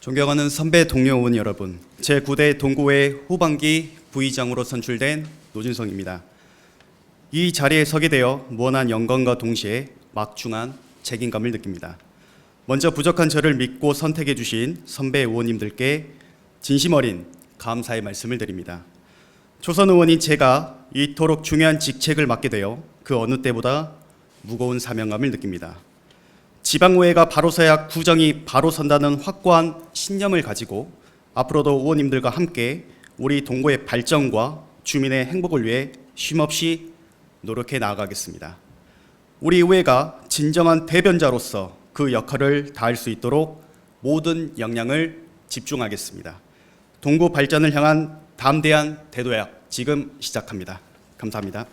존경하는 선배 동료 의원 여러분, 제 9대 동구회 후반기 부의장으로 선출된 노진성입니다. 이 자리에 서게 되어 무한한 영광과 동시에 막중한 책임감을 느낍니다. 먼저 부족한 저를 믿고 선택해 주신 선배 의원님들께 진심 어린 감사의 말씀을 드립니다. 초선 의원인 제가 이토록 중요한 직책을 맡게 되어 그 어느 때보다 무거운 사명감을 느낍니다. 지방의회가 바로 서야 구정이 바로 선다는 확고한 신념을 가지고 앞으로도 의원님들과 함께 우리 동구의 발전과 주민의 행복을 위해 쉼없이 노력해 나아가겠습니다. 우리 의회가 진정한 대변자로서 그 역할을 다할 수 있도록 모든 역량을 집중하겠습니다. 동구 발전을 향한 담대한 대도약 지금 시작합니다. 감사합니다.